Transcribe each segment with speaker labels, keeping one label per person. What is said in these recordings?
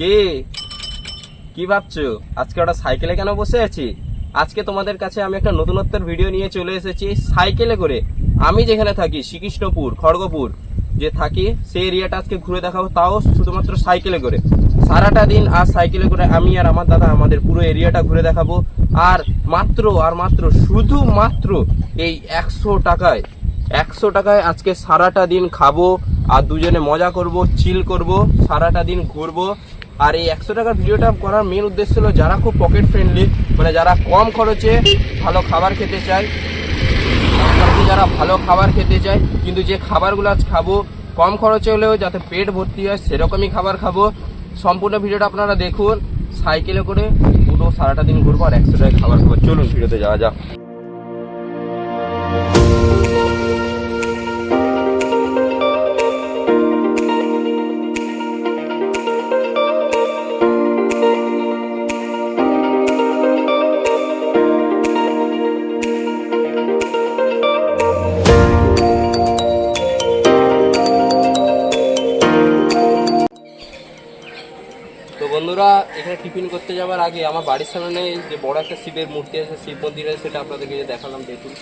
Speaker 1: কে? কি ভাবছ? আজকে ওটা সাইকেলে কেন বসে আছি? আজকে তোমাদের কাছে আমি একটা নতুনত্বের ভিডিও নিয়ে চলে এসেছি সাইকেলে করে। আমি যেখানে থাকি, শ্রীকৃষ্ণপুর, খড়গপুর। যে থাকি, সেই এরিয়াটা আজকে ঘুরে দেখাবো, তাও শুধুমাত্র সাইকেলে করে। সারাটা দিন আর সাইকেলে করে আমি আর আমার দাদা আমাদের পুরো এরিয়াটা ঘুরে দেখাবো। আর মাত্র আর মাত্র, শুধুমাত্র এই একশো টাকায় একশো টাকায় আজকে সারাটা দিন খাব, আর দুজনে মজা করব চিল করব, সারাটা দিন ঘুরবো। আর এই একশো টাকার ভিডিওটা করার মেন উদ্দেশ্য হলো যারা খুব পকেট ফ্রেন্ডলি মানে যারা কম খরচে ভালো খাবার খেতে চায় যারা ভালো খাবার খেতে চায়, কিন্তু যে খাবারগুলো আজ খাব, কম খরচে হলেও যাতে পেট ভর্তি হয় সেরকমই খাবার খাব। সম্পূর্ণ ভিডিওটা আপনারা দেখুন, সাইকেলে করে পুরো সারাটা দিন ঘুরবো আর একশো টাকায় খাবার খাব। চলুন ভিডিওতে যাওয়া যাক। বন্ধুরা, এখানে টিফিন করতে যাওয়ার আগে আমার বাড়ির সামনে যে বড় একটা শিবের মূর্তি আছে, শিব মন্দির আছে সেটা আপনাদেরকে যে দেখালাম, দেখুন।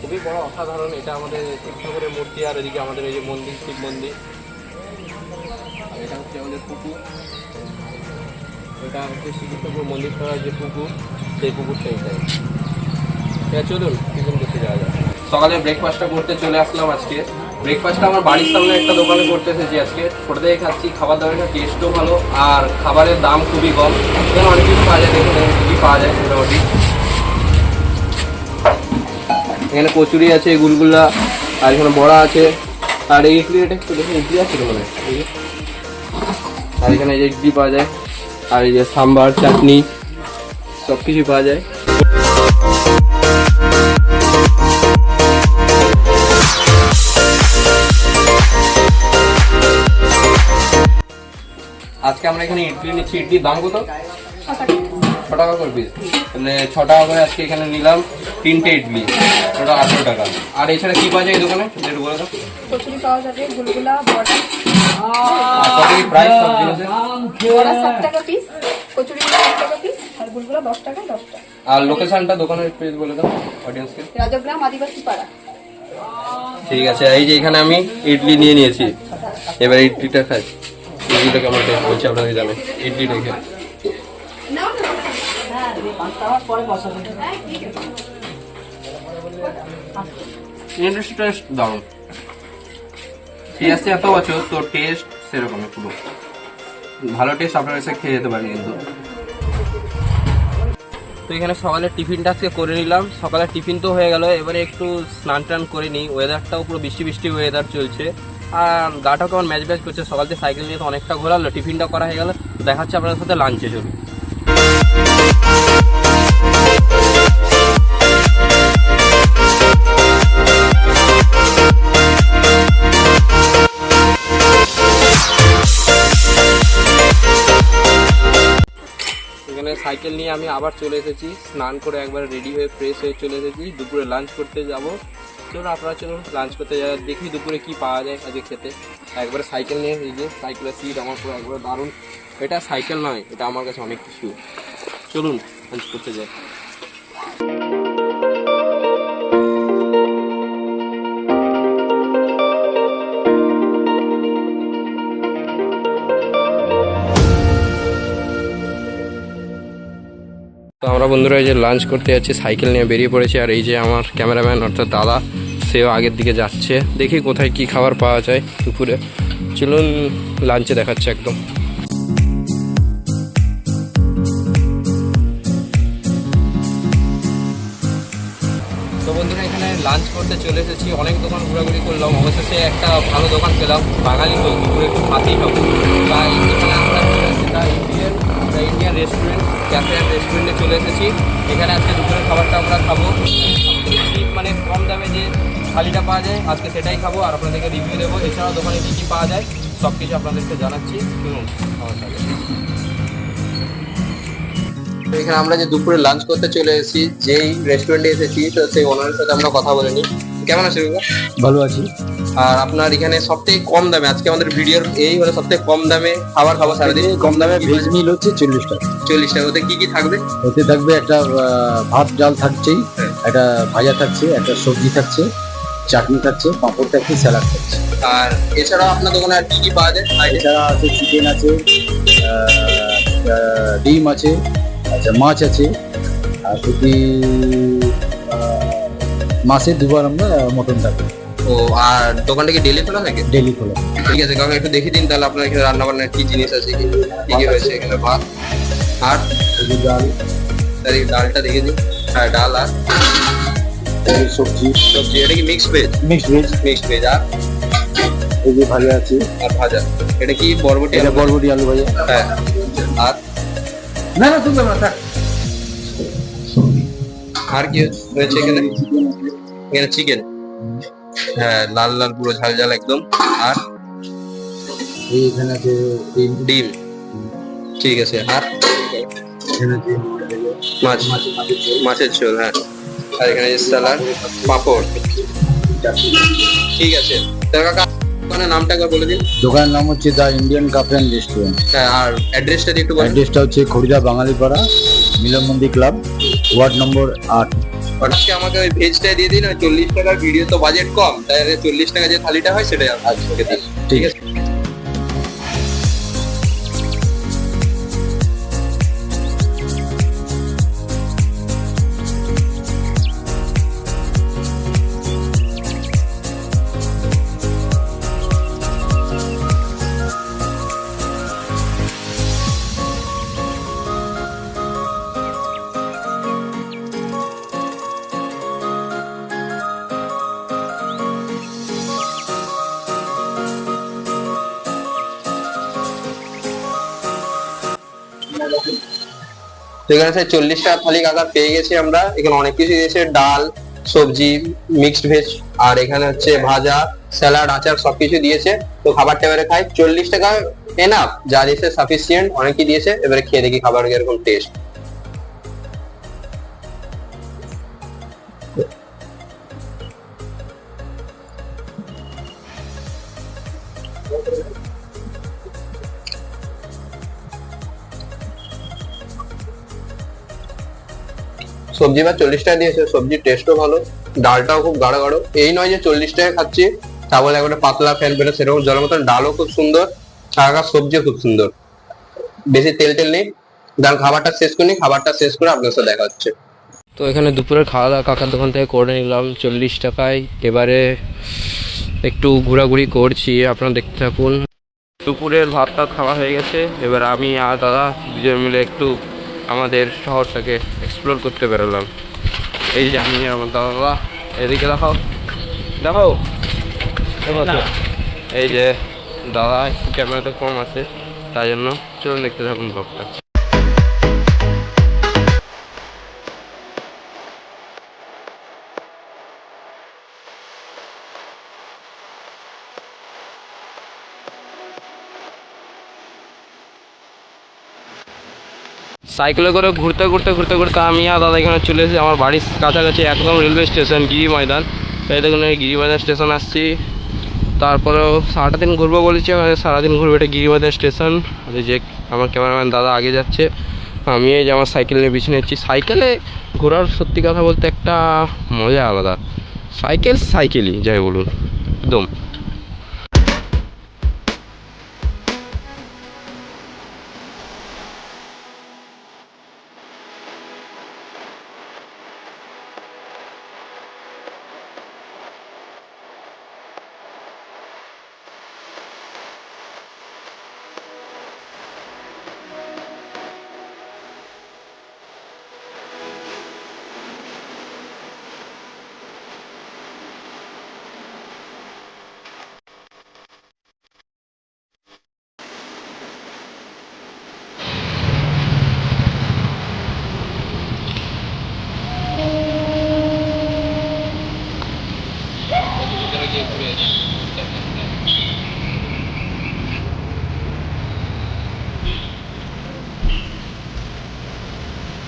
Speaker 1: খুবই বড় অসাধারণ, এটা আমাদের শিব ঠাকুরের মূর্তি, আর এদিকে আমাদের এই যে মন্দির, শিব মন্দির। আর এটা হচ্ছে আমাদের পুকুর। এটা হচ্ছে শ্রীকৃষ্ণপুর মন্দির করার যে পুকুর, সেই পুকুরটা এটাই চলুন, টিফিন করতে যাওয়া যায় সকালে ব্রেকফাস্টটা করতে চলে আসলাম আজকে। ব্রেকফাস্টটা আমার বাড়ির সামনে একটা দোকানে করতে এসেছি আজকে। ছোট থেকে খাচ্ছি খাবার দাবারের টেস্টও ভালো, আর খাবারের দাম খুবই কম। এখানে অনেক কিছু পাওয়া যায়, দেখুন কী পাওয়া যায় মোটামুটি এখানে কচুরি আছে, গুলগুলা, আর এখানে বড়া আছে। আর এই ইডলি এটা একটু দেখুন ইডলি আছে মনে। আর এখানে ইডলি পাওয়া যায়, আর এই যে সাম্বার, চাটনি সব কিছু পাওয়া যায়। আজকে আমরা এখানে ইডলি নিচ্ছি। ইডলির দাম কত? ছ টাকা। করে পিস মানে ছ টাকা করে আজকে এখানে নিলাম তিনটে ইডলি। ওটা আঠেরো টাকা। আর এছাড়া কি পাওয়া যায় এই দোকানে? একটু বলে দাও।
Speaker 2: কচুরি পাওয়া যাবে গুলগুলা বড়া।
Speaker 1: আর কি প্রাইস সব জিনিসের
Speaker 2: বড়া ষাট টাকা পিস কচুরিগুলো ষাট টাকা পিস আর গুলগুলা দশ টাকা। দশটা
Speaker 1: আর লোকেশনটা দোকানের প্লিজ বলে দাও অডিয়েন্সকে
Speaker 2: রাজগ্রাম আদিবাসী পাড়া।
Speaker 1: ঠিক আছে এই যে এখানে আমি ইডলি নিয়ে নিয়েছি। এবার ইডলিটা খাই। ইডলিটা কেমন টেস্ট বলছি আপনাদের টেস্ট দারুণ। পেঁয়াজটা এত বছর তো টেস্ট সেরকমই পুরো। ভালো টেস্ট আপনারা এসে খেয়ে যেতে পারেন কিন্তু। তো এখানে সকালের টিফিনটা আজকে করে নিলাম। সকালের টিফিন তো হয়ে গেল এবারে একটু স্নান টান করে নিই। ওয়েদারটাও পুরো বৃষ্টি বৃষ্টি ওয়েদার চলছে। গাটাও কেমন ম্যাচ ম্যাচ করছে? সকাল থেকে সাইকেল নিয়ে তো অনেকটা ঘোরালো টিফিনটা করা হয়ে গেল। দেখা হচ্ছে আপনাদের সাথে লাঞ্চে চলুন এখানে সাইকেল নিয়ে আমি আবার চলে এসেছি। স্নান করে একবার রেডি হয়ে ফ্রেশ হয়ে চলে এসেছি। দুপুরে লাঞ্চ করতে যাব। চলুন, আপনারা চলুন লাঞ্চ করতে যাওয়া দেখি দুপুরে কি পাওয়া যায় আজকে খেতে। একবারে সাইকেল নিয়ে এই যে সাইকেলের সিট আমার পুরো একবারে দারুণ। এটা সাইকেল নয়, এটা আমার কাছে অনেক কিছু চলুন লাঞ্চ করতে যাই। তো আমরা বন্ধুরা এই যে লাঞ্চ করতে যাচ্ছি সাইকেল নিয়ে বেরিয়ে পড়েছি আর এই যে আমার ক্যামেরাম্যান অর্থাৎ দাদা, সেও আগের দিকে যাচ্ছে। দেখি কোথায় কি খাবার পাওয়া যায় দুপুরে। চলুন লাঞ্চে দেখাচ্ছে একদম। তো বন্ধুরা এখানে লাঞ্চ করতে চলে এসেছি। অনেক দোকান ঘোরাঘুরি করলাম। অবশেষে একটা ভালো দোকান পেলাম। বাঙালি তো, দুপুরে একটু খাতেই হবে। তাই এখানে আমরা ইন্ডিয়ান রেস্টুরেন্ট ক্যাফে অ্যান্ড রেস্টুরেন্টে চলে এসেছি। এখানে আজকে দুপুরের খাবারটা আমরা খাব। মানে কম দামে যে থালিটা পাওয়া যায়, আজকে সেটাই খাব। আর আপনাদেরকে রিভিউ দেবো। এছাড়াও দোকানে কী কী পাওয়া যায় সব কিছু আপনাদেরকে জানাচ্ছি। শুনুন আমার এখানে আমরা যে দুপুরে লাঞ্চ করতে চলে এসেছি, যেই রেস্টুরেন্টে এসেছি, তো সেই ওনারের সাথে আমরা কথা বলে নিই। কেমন আছেন কাকা?
Speaker 3: ভালো আছি।
Speaker 1: আর আপনার এখানে সব থেকে কম দামে আজকে আমাদের ভিডিওর এই হলো সব থেকে কম দামে খাবার খাব সারাদিন।
Speaker 3: কম দামে ভেজ মিল হচ্ছে চল্লিশ টাকা।
Speaker 1: চল্লিশ টাকা ওতে কি কি থাকবে?
Speaker 3: ওতে থাকবে একটা ভাত ডাল থাকছেই। একটা ভাজা থাকছে একটা সবজি থাকছে চাটনি থাকছে পাঁপড় থাকছে স্যালাড থাকছে।
Speaker 1: আর এছাড়াও আপনার দোকানে আর কি কি পাওয়া যায়?
Speaker 3: এছাড়া আছে চিকেন আছে ডিম আছে আচ্ছা মাছ আছে আর যদি মাসে দুবার আমরা মটন থাকি
Speaker 1: ও আর দোকানটা কি ডেলি খোলা থাকে
Speaker 3: ডেলি খোলা।
Speaker 1: ঠিক আছে কাকা একটু দেখে দিন তাহলে আপনার এখানে রান্না বান্নার কি জিনিস আছে কি কি কি হয়েছে এখানে? ভাত আর?
Speaker 3: ডাল।
Speaker 1: তার এই ডালটা দেখে দিন। হ্যাঁ ডাল আর?
Speaker 3: সবজি।
Speaker 1: সবজি এটা কি mixed veg
Speaker 3: mixed veg
Speaker 1: mixed veg আর?
Speaker 3: এই যে ভাজা আছে।
Speaker 1: আর ভাজা। এটা কি বরবটি
Speaker 3: এটা বরবটি আলু ভাজা।
Speaker 1: হ্যাঁ। আর?
Speaker 3: না না তুমি না থাক।
Speaker 1: আর কি হয়েছে এখানে? এখানে চিকেন হ্যাঁ লাল লাল পুরো ঝাল ঝাল একদম। আর
Speaker 3: এই এখানে আছে ডিম।
Speaker 1: ডিম। ঠিক আছে আর
Speaker 3: এখানে
Speaker 1: মাছ। মাছের ঝোল। হ্যাঁ। আর এখানে স্যালাড পাঁপড়। ঠিক আছে। কাকা দোকানের নামটা একবার বলে দিন।
Speaker 3: দোকানের নাম হচ্ছে the Indian cafe and restaurant.
Speaker 1: হ্যাঁ, আর অ্যাড্রেসটা দিয়ে একটু বলুন।
Speaker 3: অ্যাড্রেসটা হচ্ছে খড়িদা বাঙালিপাড়া মিলন মন্দির ক্লাব ওয়ার্ড নম্বর আট।
Speaker 1: আজকে আমাকে ওই ভেজটা দিয়ে দিন? চল্লিশ টাকার ভিডিও তো বাজেট কম তাই চল্লিশ টাকা যে থালিটা হয় সেটাই আজকে দিন। ঠিক আছে। এখানে স্যার চল্লিশ টাকা থালি কাকা পেয়ে গেছি আমরা। এখানে অনেক কিছু দিয়েছে, ডাল, সবজি মিক্সড ভেজ আর এখানে হচ্ছে ভাজা স্যালাড আচার সবকিছু দিয়েছে। তো খাবারটা এবারে খাই। চল্লিশ টাকা এনাফ যা দিয়েছে সাফিসিয়েন্ট অনেকই দিয়েছে। এবারে খেয়ে দেখি খাবার কীরকম টেস্ট সবজি বা চল্লিশ টাকা দিয়েছে সবজির টেস্টও ভালো, ডালটাও খুব গাঢ় গাঢ় এই নয় যে চল্লিশ টাকা খাচ্ছি, তা বলে একবারে পাতলা ফ্যান বেরো সেরকম জলের মতন ডালও খুব সুন্দর আর সবজিও খুব সুন্দর। বেশি তেল টেল নেই। ডাল খাবারটা শেষ করি, খাবারটা শেষ করে আপনার সাথে দেখা হচ্ছে। তো এখানে দুপুরের খাওয়া দাওয়া কাকার দোকান থেকে করে নিলাম, চল্লিশ টাকায়। এবারে একটু ঘোরাঘুরি করছি, আপনারা দেখতে থাকুন। দুপুরের ভাত টাত খাওয়া হয়ে গেছে, এবার আমি আর দাদা দুজন মিলে একটু আমাদের শহরটাকে এক্সপ্লোর করতে বেরোলাম। এই যে আমি আমার দাদা এদিকে দেখাও। দেখাও। এই যে দাদা ক্যামেরাতে কম আছে, তাই জন্য চলুন দেখতে থাকুন ব্লগটা। সাইকেলে করে ঘুরতে ঘুরতে ঘুরতে ঘুরতে আমি আর দাদা এখানে চলে এসেছি। আমার বাড়ির কাছাকাছি একদম রেলওয়ে স্টেশন গিরি ময়দান এই দেখুন, এই গিরি ময়দান স্টেশন আসছি। তারপরেও সারাটা দিন ঘুরবো বলেছি সারাদিন ঘুরবো। এটা গিরি ময়দান স্টেশন যে আমার ক্যামেরাম্যান দাদা আগে যাচ্ছে, আমি এই যে আমার সাইকেল নিয়ে পিছনে নিচ্ছি সাইকেলে ঘোরার সত্যি কথা বলতে একটা মজা আলাদা। সাইকেল সাইকেলই, যাই বলুন। একদম।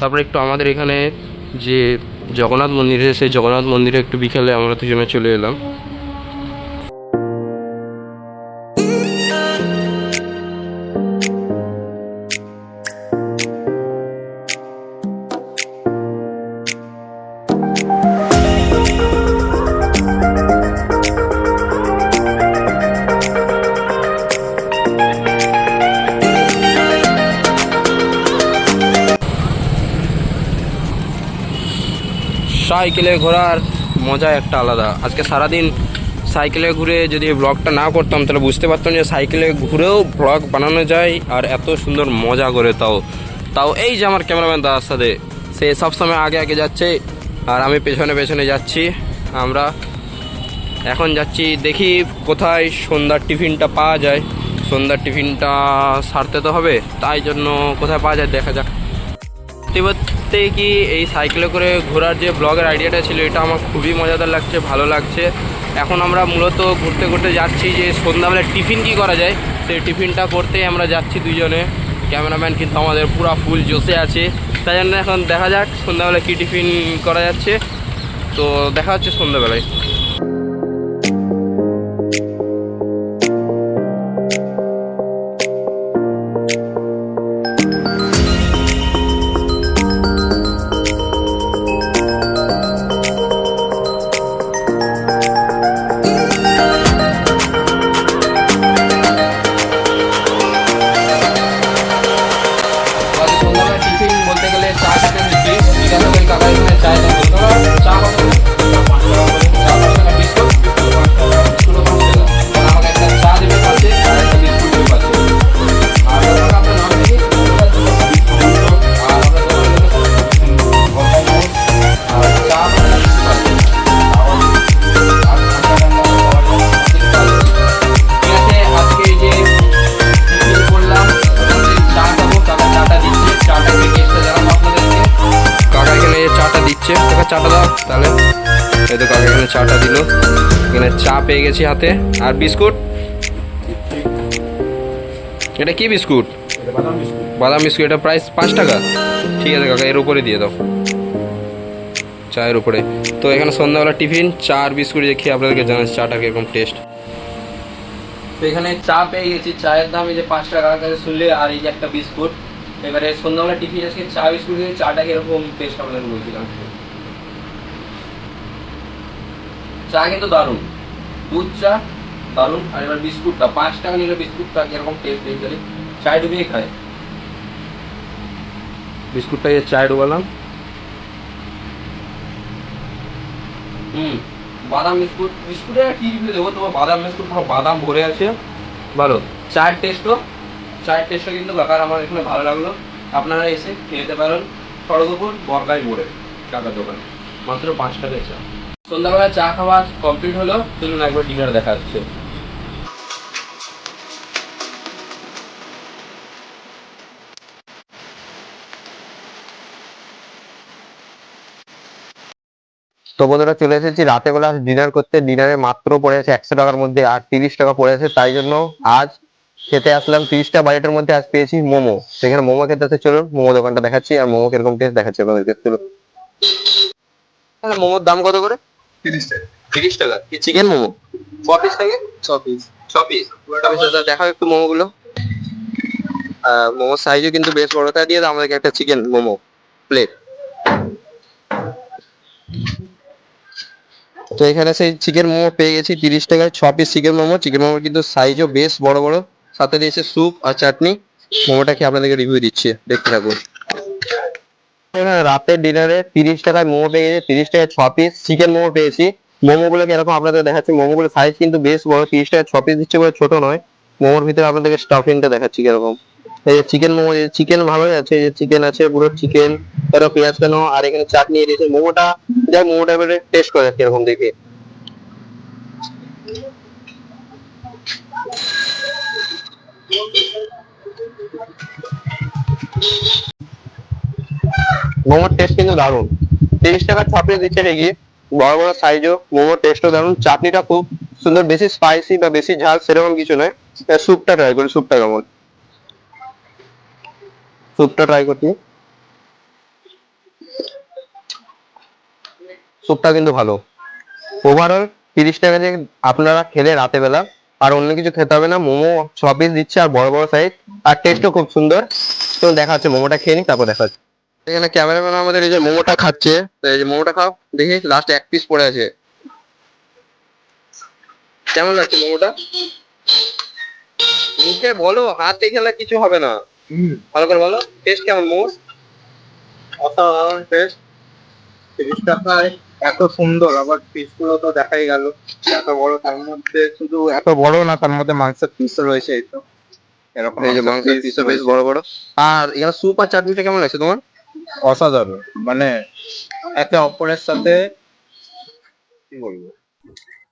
Speaker 1: তারপরে একটু আমাদের এখানে যে জগন্নাথ মন্দিরে সেই জগন্নাথ মন্দিরে একটু বিকেলে আমরা দুজনে চলে এলাম। সাইকেলে ঘোরার মজা একটা আলাদা। আজকে সারাদিন সাইকেলে ঘুরে যদি ব্লগটা না করতাম, তাহলে বুঝতে পারতাম যে সাইকেলে ঘুরেও ব্লগ বানানো যায় আর এত সুন্দর মজা করে তাও। তাও এই যে আমার ক্যামেরাম্যান দাদার সাথে। সে সবসময় আগে আগে যাচ্ছে আর আমি পেছনে পেছনে যাচ্ছি। আমরা এখন যাচ্ছি, দেখি কোথায় সন্ধ্যার টিফিনটা পাওয়া যায়। সন্ধ্যার টিফিনটা সারতে তো হবে, তাই জন্য কোথায় পাওয়া যায় দেখা যাক। সত্যি কি এই সাইকেলে করে ঘোরার যে ব্লগের আইডিয়াটা ছিল, এটা আমার খুবই মজাদার লাগছে, ভালো লাগছে। এখন আমরা মূলত ঘুরতে ঘুরতে যাচ্ছি যে সন্ধ্যাবেলায় টিফিন কি করা যায়, সেই টিফিনটা করতে আমরা যাচ্ছি দুজনে ক্যামেরাম্যান কিন্তু আমাদের পুরা ফুল জোসে আছে। তাই জন্য এখন দেখা যাক সন্ধ্যাবেলা কী টিফিন করা যাচ্ছে। তো দেখা হচ্ছে সন্ধ্যাবেলায়। পেয়ে গেছি হাতে। আর বিস্কুট? এটা কি বিস্কুট? বাদাম বিস্কুট। এটা প্রাইস পাঁচ টাকা। ঠিক আছে কাকা, এর উপরে দিয়ে দাও। চায়ের উপরে। তো এখানে সন্ধ্যাবেলা টিফিন চা আর বিস্কুট খেয়ে আপনাদেরকে জানাচ্ছি চাটা কীরকম টেস্ট তো এখানে চা পেয়ে গেছি। চায়ের দাম এই যে পাঁচ টাকার কাছে শুনলে, আর এই যে একটা বিস্কুট। এবারে সন্ধ্যাবেলা টিফিন আজকে চা বিস্কুট দিয়ে চাটা কীরকম টেস্ট আপনাদের বলছিলাম। চা কিন্তু দারুণ। দুধ চা দারুণ আর এবার বিস্কুটটা পাঁচ টাকা নিলে বিস্কুটটা কীরকম টেস্ট এই গেলে চায় ডুবিয়ে খায়। বিস্কুটটা এই চায় ডুবালাম। হুম বাদাম বিস্কুট। বিস্কুটে কি রিভিউ দেবো? তোমার বাদাম বিস্কুট পুরো বাদাম ভরে আছে। ভালো চায়ের টেস্টও চায়ের টেস্টও কিন্তু কাকার আমার এখানে ভালো লাগল। আপনারা এসে খেতে পারেন। খড়গপুর বরগাই মোড়ে কাকার দোকানে। মাত্র পাঁচ টাকায় চা। সন্ধ্যাবেলা চা খাওয়া কমপ্লিট হলো, চলুন একবার ডিনার দেখা যাচ্ছে
Speaker 4: তো বন্ধুরা, চলে এসেছি। রাতে বেলা ডিনার করতে। ডিনারে মাত্র পড়ে আছে একশো টাকার মধ্যে আর তিরিশ টাকা পড়ে আছে তাই জন্য আজ খেতে আসলাম। তিরিশটা বাজেটের মধ্যে আজ পেয়েছি মোমো। সেখানে মোমো খেতে আসতে চলুন, মোমো দোকানটা দেখাচ্ছি আর মোমো কীরকম টেস্ট দেখাচ্ছি আপনাদেরকে। চলুন। মোমোর দাম কত করে?
Speaker 3: তিরিশ টাকা।
Speaker 4: তিরিশ টাকা? কি চিকেন মোমো? ক পিস
Speaker 3: ছ পিস
Speaker 4: ছ পিস দেখাও একটু মোমো গুলো মোমোর সাইজও কিন্তু বেশ বড়। তা দিয়ে দাও আমাদেরকে একটা চিকেন মোমো প্লেট তো এখানে সেই চিকেন মোমো পেয়ে গেছি তিরিশ টাকায়। ছ piece chicken momo. Chicken momo কিন্তু সাইজও বেশ বড় বড়। সাথে দিয়েছে স্যুপ আর চাটনি মোমোটা খেয়ে আপনাদেরকে রিভিউ দিচ্ছি। দেখতে থাকুন। রাতের ডিনারে তিরিশ টাকায় মোমো পেয়ে গেছে, তিরিশ টাকায় ছ পিস চিকেন মোমো পেয়েছি। মোমো গুলো কীরকম আপনাদের দেখাচ্ছি? মোমো গুলো সাইজ কিন্তু বেশ বড়, তিরিশ টাকায় ছ পিস দিচ্ছে বলে ছোট নয়। মোমোর ভিতরে আপনাদেরকে স্টাফিংটা দেখাচ্ছি কীরকম। এই যে চিকেন মোমো চিকেন ভালোই আছে যে চিকেন আছে, পুরো চিকেন তারপর পেঁয়াজ কেন, আর এখানে চাটনি দিয়েছে মোমোটা। যাই মোমোটা এবারে টেস্ট করে কীরকম দেখি। মোমোর টেস্ট কিন্তু দারুণ। তিরিশ টাকার ছ পিস দিচ্ছে দেখি বড় বড় সাইজও মোমোর টেস্টও দারুণ। চাটনিটা খুব সুন্দর, বেশি স্পাইসি বা বেশি ঝাল সেরকম কিছু নয়। স্যুপটা ট্রাই করি স্যুপটা কেমন? স্যুপটা ট্রাই করছি।
Speaker 1: স্যুপটা কিন্তু ভালো। ওভারঅল তিরিশ টাকা দিয়ে আপনারা খেলে রাতে বেলা আর অন্য কিছু খেতে হবে না। মোমো ছ পিস দিচ্ছে আর বড় বড় সাইজ আর টেস্টও খুব সুন্দর। তো দেখা হচ্ছে, মোমোটা খেয়ে নিই, তারপর দেখা হচ্ছে। এখানে ক্যামেরাম্যান আমাদের এই যে মোমোটা খাচ্ছে। তো এই যে মোমোটা খাও দেখি লাস্ট এক পিস পড়ে আছে। কেমন লাগছে মোমোটা? মুখে বলো হাতে খেলে কিছু হবে না। ভালো করে বলো টেস্ট কেমন মোমো
Speaker 5: অসাধারণ টেস্ট তিরিশ টাকায় এত সুন্দর আবার পিসগুলো তো দেখাই গেল। এত বড় তার মধ্যে শুধু এত বড় না তার মধ্যে মাংসের পিস রয়েছে এই তো। এরকম
Speaker 1: এই যে মাংসের পিসও বেশ বড় বড়। আর এখানে স্যুপ আর চাটনিটা কেমন লাগছে তোমার?
Speaker 5: অসাধারণ। মানে একে অপরের সাথে কি বলব?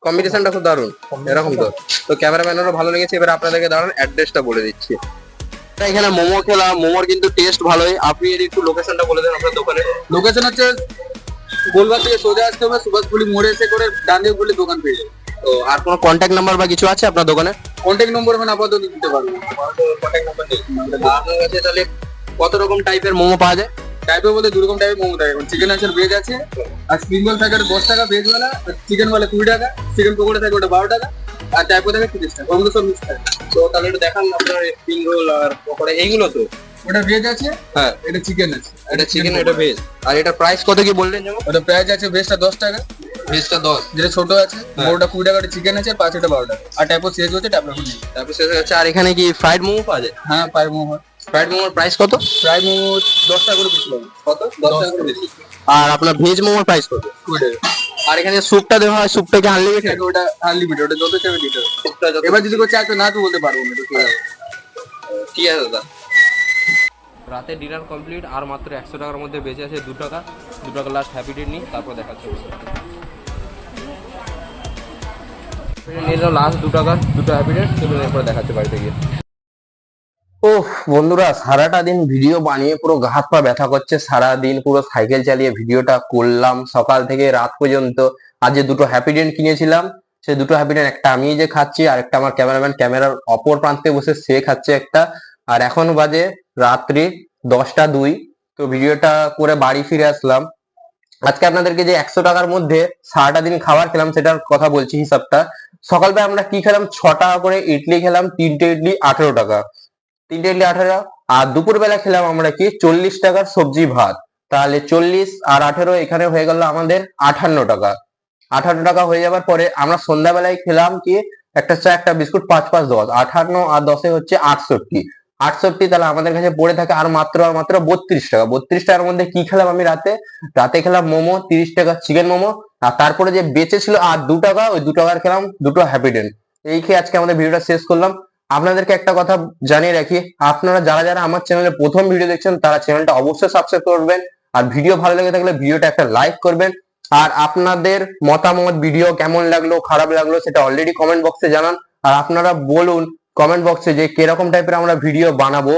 Speaker 1: কম্বিনেশনটা খুব দারুণ। এরকম তো। তো ক্যামেরাম্যানেরও ভালো লেগেছে। এবার আপনাদেরকে দারুণ অ্যাড্রেসটা বলে দিচ্ছি। এখানে মোমো খেলাম মোমোর কিন্তু টেস্ট ভালোই। আপনি যদি একটু লোকেশনটা বলে দেন আপনার দোকানে।
Speaker 6: লোকেশন হচ্ছে থেকে সোজা আসতে হবে সুভাষপুরি মোড়ে এসে করে ডান দিকে ঘুরলে দোকান পেয়ে যাবে
Speaker 1: তো আর কোনো কন্ট্যাক্ট নাম্বার বা কিছু আছে আপনার দোকানে?
Speaker 6: কন্ট্যাক্ট নম্বর মানে আপাতত দিতে পারব
Speaker 1: কন্ট্যাক্ট নাম্বার নেই আপনার কাছে তাহলে কত রকম টাইপের মোমো পাওয়া যায়?
Speaker 6: টাইপের মধ্যে দু রকম টাইপের মোমো থাকে। এখন চিকেন আছে ভেজ আছে আর স্প্রিং রোল থাকে দশ টাকা ভেজ ওয়ালা চিকেন ওয়ালা কুড়ি টাকা চিকেন পকোড়া থাকে ওটা বারো টাকা আর টাইপও থাকে তিরিশ টাকা। ওগুলো সব মিক্স থাকে।
Speaker 1: তো তাহলে একটু দেখান আপনার স্প্রিং রোল আর পকোড়া এইগুলো তো?
Speaker 6: ওটা ভেজ আছে
Speaker 1: হ্যাঁ।
Speaker 6: এটা চিকেন আছে।
Speaker 1: এটা চিকেন এটা ভেজ আর এটা প্রাইস কত কি বললেন যেমন
Speaker 6: ওটা প্রাইস আছে ভেজটা দশ টাকা।
Speaker 1: ভেজটা দশ।
Speaker 6: যেটা ছোট আছে
Speaker 1: হ্যাঁ।
Speaker 6: বড়টা কুড়ি টাকা চিকেন আছে আর পাঁচটা বারো টাকা। আর টাইপও শেষ হচ্ছে টাইপের
Speaker 1: তারপর শেষ হচ্ছে আর এখানে কি ফ্রাইড মোমো পাওয়া যায়?
Speaker 6: হ্যাঁ ফ্রাইড মোমো
Speaker 1: ফ্রাইড মোমোর প্রাইস কত?
Speaker 6: ফ্রাই মোমো দশ টাকা করে বিক্রি
Speaker 1: কত? দশ টাকা করে বেশি আর আপনার ভেজ মোমোর প্রাইস কত?
Speaker 6: কুড়ি টাকা।
Speaker 1: আর এখানে স্যুপটা দেওয়া হয় স্যুপটা কি আনলিমিটেড
Speaker 6: ওটা আনলিমিটেড ওটা যত চাইবে দিতে হবে। এবার যদি কেউ চায় তো না তো বলতে পারব না?
Speaker 1: ঠিক আছে দাদা।
Speaker 7: রাতে ডিনার কমপ্লিট আর মাত্র একশো টাকার মধ্যে বেঁচে আছে দু টাকা। দু টাকা লাস্ট হ্যাপি ডেট নিই তারপর দেখাচ্ছি। নিয়ে লাস্ট দু টাকা দুটো হ্যাপি ডেট চলুন এরপরে দেখাচ্ছে বাড়িতে গিয়ে।
Speaker 1: ও বন্ধুরা, সারাটা দিন ভিডিও বানিয়ে পুরো গা হাত পা ব্যথা করছে সারা দিন পুরো সাইকেল চালিয়ে ভিডিওটা করলাম সকাল থেকে রাত পর্যন্ত। আজ যে দুটো হ্যাপিডেন্ট কিনেছিলাম সে দুটো হ্যাপিডেন্ট একটা আমি যে খাচ্ছি, আর একটা আমার ক্যামেরাম্যান ক্যামেরার অপর প্রান্তে বসে সে খাচ্ছে একটা। আর এখন বাজে রাত্রি দশটা দুই, তো ভিডিওটা করে বাড়ি ফিরে আসলাম। আজকে আপনাদেরকে যে একশো টাকার মধ্যে সারাটা দিন খাবার খেলাম, সেটার কথা বলছি হিসাবটা। সকালবেলা আমরা কি খেলাম? ছটা করে ইডলি খেলাম, তিনটে ইডলি, আঠেরো টাকা। তিনটে ইডলি আঠেরো। আর দুপুর বেলা খেলাম আমরা কি? চল্লিশ টাকার সবজি ভাত। তাহলে চল্লিশ আর আঠেরো এখানে হয়ে গেল আমাদের আঠান্ন টাকা। আঠান্ন টাকা হয়ে যাবার পরে আমরা সন্ধ্যাবেলায় খেলাম কি? একটা চা, একটা বিস্কুট, পাঁচ পাঁচ দশ। আঠান্ন আর দশে হচ্ছে আটষট্টি। আটষট্টি তাহলে আমাদের কাছে পড়ে থাকে আর মাত্র আর মাত্র বত্রিশ টাকা। বত্রিশ টাকার মধ্যে কি খেলাম আমি রাতে? রাতে খেলাম মোমো, তিরিশ টাকা চিকেন মোমো। আর তারপরে যে বেঁচে ছিল আর দু টাকা, ওই দু টাকার খেলাম দুটো হ্যাপি ডেন। এই খেয়ে আজকে আমাদের ভিডিওটা শেষ করলাম। আপনাদেরকে একটা কথা জানিয়ে রাখি, আপনারা যারা যারা আমার চ্যানেলে প্রথম ভিডিও দেখছেন, তারা চ্যানেলটা অবশ্যই সাবস্ক্রাইব করবেন। আর ভিডিও ভালো লেগে থাকলে ভিডিওটা একটা লাইক করবেন। আর আপনাদের মতামত ভিডিও কেমন লাগল, খারাপ লাগল, সেটা অলরেডি কমেন্ট বক্সে জানান। আর আপনারা বলুন কমেন্ট বক্সে যে কীরকম টাইপের আমরা ভিডিও বানাবো,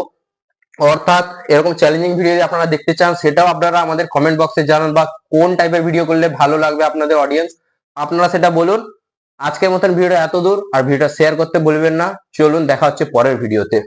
Speaker 1: অর্থাৎ এরকম চ্যালেঞ্জিং ভিডিও যদি আপনারা দেখতে চান, সেটাও আপনারা আমাদের কমেন্ট বক্সে জানান, বা কোন টাইপের ভিডিও করলে ভালো লাগবে আপনাদের অডিয়েন্স আপনারা সেটা বলুন আজকের মতন ভিডিওটা এত দূর আর ভিডিওটা শেয়ার করতে বলবেন না। চলুন, দেখা হচ্ছে পরের ভিডিওতে।